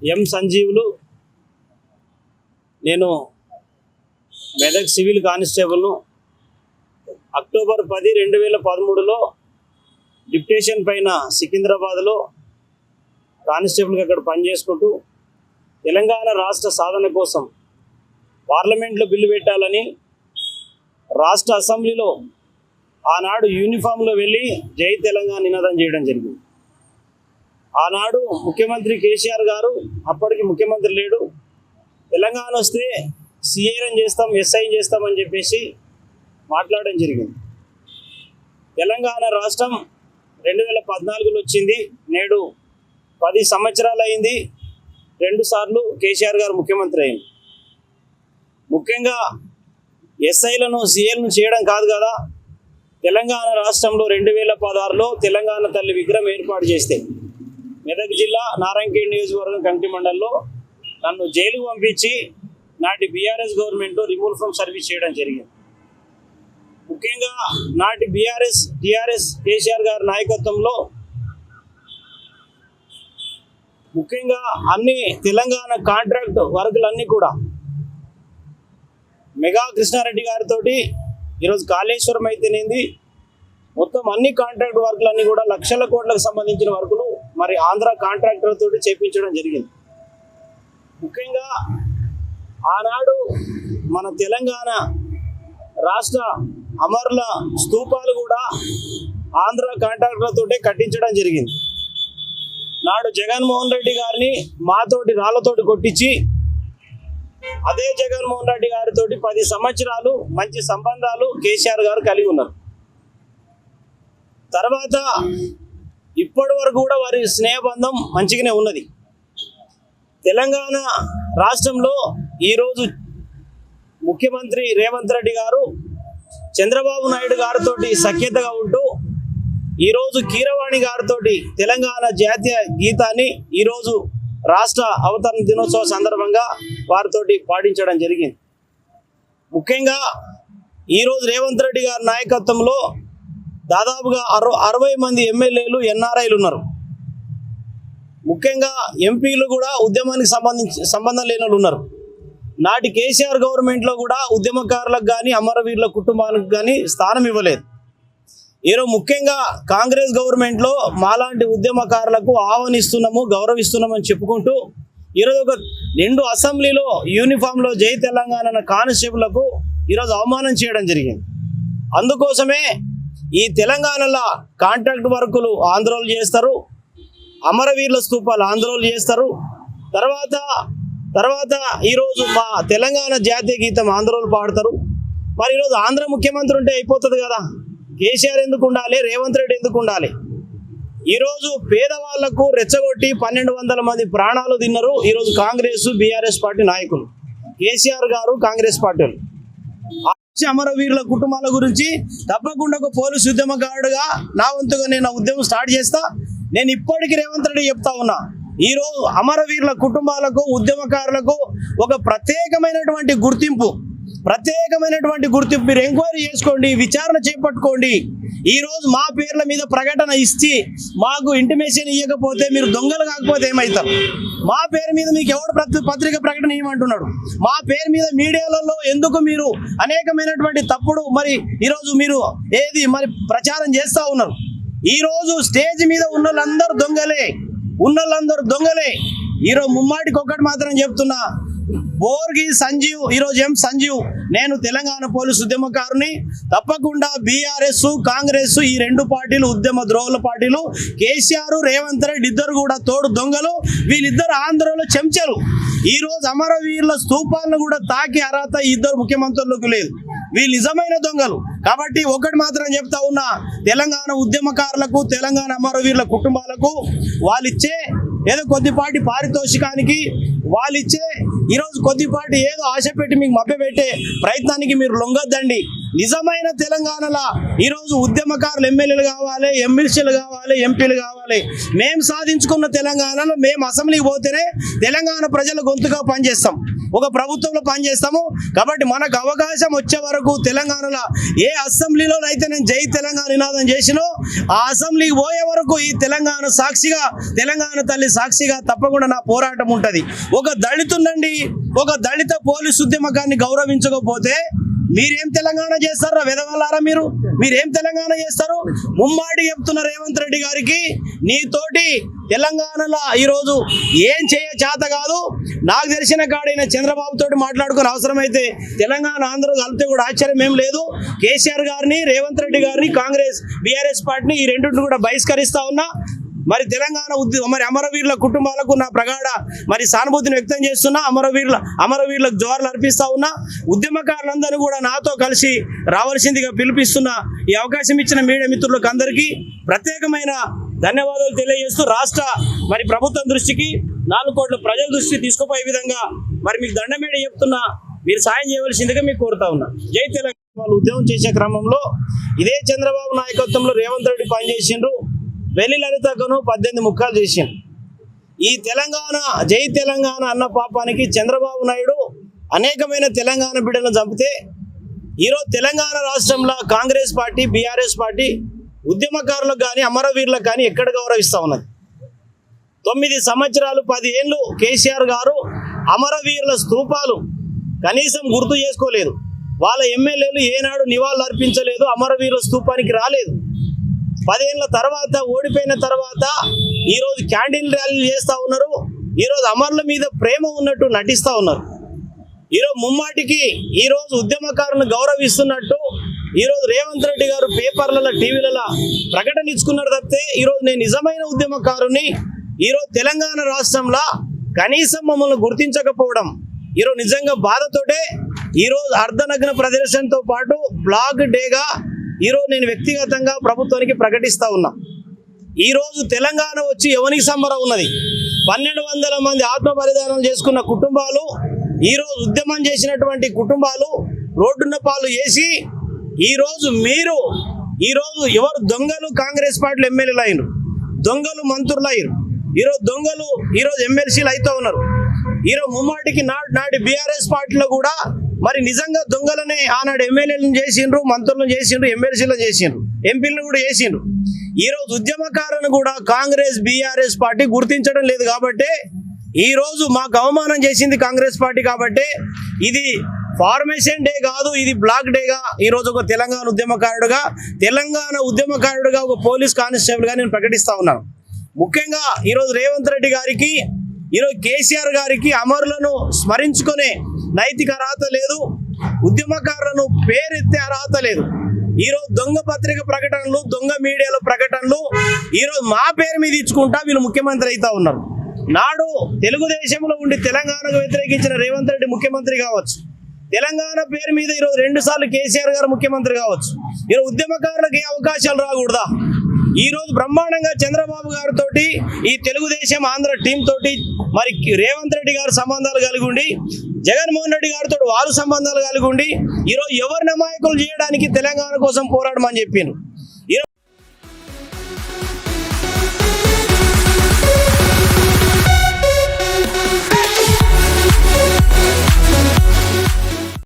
ఎం సంజీవులు నేను Medak civil కానిస్టేబుల్ను October పది రెండు వేల పదమూడులో డిప్టేషన్ పైన సికింద్రాబాద్లో కానిస్టేబుల్గా అక్కడ పనిచేసుకుంటూ తెలంగాణ రాష్ట్ర సాధన కోసం పార్లమెంట్లో బిల్లు పెట్టాలని రాష్ట్ర అసెంబ్లీలో ఆనాడు యూనిఫామ్లో వెళ్ళి జై తెలంగాణ నినాదం చేయడం జరిగింది. ఆనాడు ముఖ్యమంత్రి కేసీఆర్ గారు అప్పటికి ముఖ్యమంత్రి లేడు. తెలంగాణ వస్తే సీఏరం చేస్తాం ఎస్ఐ చేస్తామని చెప్పేసి మాట్లాడడం జరిగింది. తెలంగాణ రాష్ట్రం రెండు వేల పద్నాలుగులో వచ్చింది. నేడు పది సంవత్సరాలు అయింది. రెండుసార్లు కేసీఆర్ గారు ముఖ్యమంత్రి అయింది. ముఖ్యంగా ఎస్ఐలను సీఏలను చేయడం కాదు కదా. తెలంగాణ రాష్ట్రంలో రెండు వేల పదహారులో తెలంగాణ తల్లి విగ్రహం ఏర్పాటు చేస్తే మెదక్ జిల్లా నారాయణఖేడ్ నియోజకవర్గం కంటి మండలంలో నన్ను జైలుకు పంపించి నాటి BRS government remove from service చేయడం జరిగింది. ముఖ్యంగా నాటి బీఆర్ఎస్ టిఆర్ఎస్ కేసీఆర్ గారి నాయకత్వంలో ముఖ్యంగా అన్ని తెలంగాణ కాంట్రాక్ట్ వర్కులన్నీ కూడా మెగా కృష్ణారెడ్డి గారితో ఈరోజు కాళేశ్వరం అయితేనేది మొత్తం అన్ని కాంట్రాక్ట్ వర్కులన్నీ కూడా లక్షల కోట్లకు సంబంధించిన వర్కులు మరి ఆంధ్ర కాంట్రాక్టర్ తోటి చేపించడం జరిగింది. ముఖ్యంగా ఆనాడు మన తెలంగాణ రాష్ట్ర అమరుల స్తూపాలు కూడా ఆంధ్ర కాంట్రాక్టర్లతోటే కట్టించడం జరిగింది. నాడు జగన్మోహన్ రెడ్డి గారిని మాతోటి రాళ్ళతోటి కొట్టించి అదే జగన్మోహన్ రెడ్డి గారితో పది సంవత్సరాలు మంచి సంబంధాలు కేసీఆర్ గారు కలిగి ఉన్నారు. తర్వాత ఇప్పటి వరకు కూడా వారి స్నేహబంధం మంచిగానే ఉన్నది. తెలంగాణ రాష్ట్రంలో ఈరోజు ముఖ్యమంత్రి రేవంత్ రెడ్డి గారు చంద్రబాబు నాయుడు గారితో సఖ్యతగా ఉంటూ ఈరోజు కీరవాణి గారితో తెలంగాణ జాతీయ గీతాన్ని ఈరోజు రాష్ట్ర అవతరణ దినోత్సవ సందర్భంగా వారితోటి పాటించడం జరిగింది. ముఖ్యంగా ఈరోజు రేవంత్ రెడ్డి గారి నాయకత్వంలో దాదాపుగా అరవై అరవై మంది ఎమ్మెల్యేలు ఎన్ఆర్ఐలు ఉన్నారు. ముఖ్యంగా ఎంపీలు కూడా ఉద్యమానికి సంబంధించి సంబంధం లేని వాళ్ళు ఉన్నారు. నాటి కేసీఆర్ గవర్నమెంట్లో కూడా ఉద్యమకారులకు కానీ అమరవీరుల కుటుంబానికి కానీ స్థానం ఇవ్వలేదు. ఈరోజు ముఖ్యంగా కాంగ్రెస్ గవర్నమెంట్లో మాలాంటి ఉద్యమకారులకు ఆహ్వానిస్తున్నాము గౌరవిస్తున్నామని చెప్పుకుంటూ ఈరోజు ఒక నిండు అసెంబ్లీలో యూనిఫామ్లో జై తెలంగాణ అన్న కానిస్టేబుల్లకు ఈరోజు అవమానం చేయడం జరిగింది. అందుకోసమే ఈ తెలంగాణలో కాంట్రాక్ట్ వర్కులు ఆందోళన చేస్తారు. అమరవీరుల స్తూపాలు ఆందోళన చేస్తారు. తర్వాత తర్వాత ఈరోజు మా తెలంగాణ జాతీయ గీతం ఆంధ్రోలు పాడతారు. మరి ఈరోజు ఆంధ్ర ముఖ్యమంత్రి ఉంటే అయిపోతుంది కదా. కేసీఆర్ ఎందుకు ఉండాలి? రేవంత్ రెడ్డి ఎందుకు ఉండాలి? ఈరోజు పేదవాళ్ళకు రెచ్చగొట్టి పన్నెండు వందల మంది ప్రాణాలు తిన్నారు ఈరోజు కాంగ్రెస్ బీఆర్ఎస్ పార్టీ నాయకులు. కేసీఆర్ గారు కాంగ్రెస్ పార్టీలు అమరవీరుల కుటుంబాల గురించి తప్పకుండా ఒక పోలీసు ఉద్యమకారుడుగా నా వంతుగా నేను ఉద్యమం స్టార్ట్ చేస్తా. నేను ఇప్పటికీ రేవంత్ రెడ్డి చెప్తా ఉన్నా. ఈ రోజు అమరవీరుల కుటుంబాలకు ఉద్యమకారులకు ఒక ప్రత్యేకమైనటువంటి గుర్తింపు. ప్రత్యేకమైనటువంటి గుర్తింపు మీరు ఎంక్వైరీ చేసుకోండి విచారణ చేపట్టుకోండి. ఈరోజు మా పేర్ల మీద ప్రకటన ఇచ్చి మాకు ఇంటిమేషన్ ఇవ్వకపోతే మీరు దొంగలు కాకపోతే ఏమవుతారు మా పేరు మీద మీకు ఎవడు పత్రిక ప్రకటన ఇవ్వమంటున్నాడు? మా పేరు మీద మీడియాలలో ఎందుకు మీరు అనేకమైనటువంటి తప్పుడు మరి ఈరోజు మీరు ఏది మరి ప్రచారం చేస్తూ ఉన్నారు? ఈరోజు స్టేజ్ మీద ఉన్న వాళ్ళందరూ దొంగలే. ఉన్న వాళ్ళందరూ దొంగలే ఈరోజు ముమ్మాటికి ఒక్కటి మాత్రం చెప్తున్నా బోర్గి సంజీవ్ ఈరోజు ఎం సంజీవ్? నేను తెలంగాణ పోలీసు ఉద్యమకారుని. తప్పకుండా బీఆర్ఎస్ కాంగ్రెస్ ఈ రెండు పార్టీలు ఉద్యమ ద్రోహుల పార్టీలు. కేసీఆర్ రేవంత్ రెడ్డి ఇద్దరు కూడా తోడు దొంగలు. వీళ్ళిద్దరు ఆంధ్రలో చెంచలు ఈరోజు అమరవీరుల స్తూపాలను కూడా తాకి అర్హత ఇద్దరు ముఖ్యమంత్రులకు లేదు. వీళ్ళు నిజమైన దొంగలు. కాబట్టి ఒకటి మాత్రం చెప్తా ఉన్నా తెలంగాణ ఉద్యమకారులకు తెలంగాణ అమరవీరుల కుటుంబాలకు వాళ్ళిచ్చే ఏదో కొద్దిపాటి పారితోషికానికి వాళ్ళిచ్చే ఈరోజు కొద్దిపాటి ఏదో ఆశ పెట్టి మీకు మభ్యపెట్టే ప్రయత్నానికి మీరు లొంగొద్దండి. నిజమైన తెలంగాణలో ఈరోజు ఉద్యమకారులు ఎమ్మెల్యేలు కావాలి ఎమ్మెల్సీలు కావాలి ఎంపీలు కావాలి. మేము సాధించుకున్న తెలంగాణలో మేము అసెంబ్లీకి పోతేనే తెలంగాణ ప్రజల గొంతుగా పనిచేస్తాం. ఒక ప్రభుత్వంలో పనిచేస్తాము. కాబట్టి మనకు అవకాశం వచ్చే వరకు తెలంగాణలో ఏ అసెంబ్లీలో అయితే నేను జై తెలంగాణ నినాదం చేసినో ఆ అసెంబ్లీకి పోయే వరకు ఈ తెలంగాణ సాక్షిగా తెలంగాణ తల్లి సాక్షిగా తప్పకుండా నా పోరాటం ఉంటుంది. ఒక దళితుండండి ఒక దళిత పోలీసు ఉద్యమకాన్ని గౌరవించకపోతే మీరేం తెలంగాణ చేస్తారా విధవలారా మీరు? మీరేం తెలంగాణ చేస్తారు? ముమ్మాడి చెప్తున్న రేవంత్ రెడ్డి గారికి నీతోటి తెలంగాణలో ఈరోజు ఏం చేయ చేత కాదు. నాకు తెలిసిన కాడైన చంద్రబాబు తోటి మాట్లాడుకుని అవసరమైతే తెలంగాణ ఆంధ్ర కలిపితే కూడా ఆశ్చర్యం ఏం లేదు. కేసీఆర్ గారిని రేవంత్ రెడ్డి గారిని కాంగ్రెస్ బీఆర్ఎస్ పార్టీని ఈ రెండింటిని కూడా బహిష్కరిస్తా ఉన్నా. మరి తెలంగాణ ఉద్యమ మరి అమరవీరుల కుటుంబాలకు నా ప్రగాఢ మరి సానుభూతిని వ్యక్తం చేస్తున్నా అమరవీరుల అమరవీరులకు జోహార్లు అర్పిస్తా ఉన్నా ఉద్యమకారులందరూ కూడా నాతో కలిసి రావాల్సిందిగా పిలిపిస్తున్నా ఈ అవకాశం ఇచ్చిన మీడియా మిత్రులకు అందరికీ ప్రత్యేకమైన ధన్యవాదాలు తెలియజేస్తూ రాష్ట్ర మరి ప్రభుత్వం దృష్టికి నాలుగు కోట్ల ప్రజల దృష్టికి తీసుకుపోయే విధంగా మరి మీకు దండమేడ చెప్తున్నా మీరు సాయం చేయవలసిందిగా మీకు కోరుతా ఉన్నా. జై తెలంగాణ. వాళ్ళు ఉద్యమం చేసే క్రమంలో ఇదే చంద్రబాబు నాయకత్వంలో రేవంత్ రెడ్డి పనిచేసిండ్రు. వెళ్ళి లలితకును పద్దెనిమిది ముక్కలు చేసింది ఈ తెలంగాణ జై తెలంగాణ అన్న పాపానికి చంద్రబాబు నాయుడు అనేకమైన తెలంగాణ బిడ్డలను చంపితే ఈరోజు తెలంగాణ రాష్ట్రంలో కాంగ్రెస్ పార్టీ బీఆర్ఎస్ పార్టీ ఉద్యమకారులకు కానీ అమరవీరులకు కానీ ఎక్కడ గౌరవిస్తూ ఉన్నది? తొమ్మిది సంవత్సరాలు పది ఏళ్ళు కేసీఆర్ గారు అమరవీరుల స్తూపాలు కనీసం గుర్తు చేసుకోలేదు. వాళ్ళ ఎమ్మెల్యేలు ఏనాడు నివాళులు అర్పించలేదు అమరవీరుల స్తూపానికి రాలేదు. పదిహేనుల తర్వాత ఓడిపోయిన తర్వాత ఈరోజు క్యాండిల్ ర్యాలీలు చేస్తూ ఉన్నారు. ఈరోజు అమరుల మీద ప్రేమ ఉన్నట్టు నటిస్తూ ఉన్నారు. ఈరోజు ముమ్మాటికి ఈరోజు ఉద్యమకారులను గౌరవిస్తున్నట్టు ఈరోజు రేవంత్ రెడ్డి గారు పేపర్లలో టీవీలలో ప్రకటన ఇచ్చుకున్నారు తప్పితే ఈరోజు నేను నిజమైన ఉద్యమకారుని ఈరోజు తెలంగాణ రాష్ట్రంలో కనీసం మమ్మల్ని గుర్తించకపోవడం ఈరోజు నిజంగా బాధతోటే ఈరోజు అర్ధనగ్న ప్రదర్శనతో పాటు బ్లాగ్ డేగా ఈరోజు నేను వ్యక్తిగతంగా ప్రభుత్వానికి ప్రకటిస్తూ ఉన్నా. ఈరోజు తెలంగాణ వచ్చి ఎవరికి సంబరం ఉన్నది? పన్నెండు వందల మంది ఆత్మ బలిదానం చేసుకున్న కుటుంబాలు ఈరోజు ఉద్యమం చేసినటువంటి కుటుంబాలు రోడ్డున్న పాలు చేసి ఈరోజు మీరు ఈరోజు ఎవరు దొంగలు కాంగ్రెస్ పార్టీలు ఎమ్మెల్యేలు అయినరు దొంగలు మంత్రులు అయ్యారు ఈరోజు దొంగలు ఈరోజు ఎమ్మెల్సీలు అవుతూ ఉన్నారు. ఈరోజు ముమ్మాటికి నాడు నాటి బీఆర్ఎస్ పార్టీలో కూడా మరి నిజంగా దొంగలనే ఆనాడు ఎమ్మెల్యేలను చేసిండ్రు మంత్రులను చేసిండ్రు ఎమ్మెల్సీలను చేసిండ్రు ఎంపీలను కూడా చేసిండ్రు. ఈరోజు ఉద్యమకారులను కూడా కాంగ్రెస్ బీఆర్ఎస్ పార్టీ గుర్తించడం లేదు కాబట్టి ఈరోజు మాకు అవమానం చేసింది కాంగ్రెస్ పార్టీ కాబట్టి ఇది ఫార్మేషన్ డే కాదు ఇది బ్లాక్ డేగా ఈరోజు ఒక తెలంగాణ ఉద్యమకారుడుగా తెలంగాణ ఉద్యమకారుడుగా ఒక పోలీస్ కానిస్టేబుల్గా నేను ప్రకటిస్తా ఉన్నాను. ముఖ్యంగా ఈరోజు రేవంత్ రెడ్డి గారికి ఈరోజు కేసీఆర్ గారికి అమరులను స్మరించుకునే నైతిక అర్హత లేదు ఉద్యమకారులను పేరెత్తే అర్హత లేదు. ఈరోజు దొంగ పత్రిక ప్రకటనలు దొంగ మీడియాలో ప్రకటనలు ఈరోజు మా పేరు మీద ఇచ్చుకుంటా వీళ్ళు ముఖ్యమంత్రి అవుతా ఉన్నారు. నాడు తెలుగుదేశంలో ఉండి తెలంగాణకు వ్యతిరేకించిన రేవంత్ రెడ్డి ముఖ్యమంత్రి కావచ్చు. తెలంగాణ పేరు మీద ఈరోజు రెండు సార్లు కేసీఆర్ గారు ముఖ్యమంత్రి కావచ్చు. ఈరోజు ఉద్యమకారులకు ఏ అవకాశాలు రాకూడదా? ఈ రోజు బ్రహ్మాండంగా చంద్రబాబు గారితో ఈ తెలుగుదేశం ఆంధ్ర టీం తోటి మరి రేవంత్ రెడ్డి గారు సంబంధాలు కలిగి ఉండి జగన్మోహన్ రెడ్డి గారితో వారు సంబంధాలు కలిగి ఉండి ఈరోజు ఎవరిని అమాయకులు చేయడానికి తెలంగాణ కోసం పోరాడమని చెప్పాను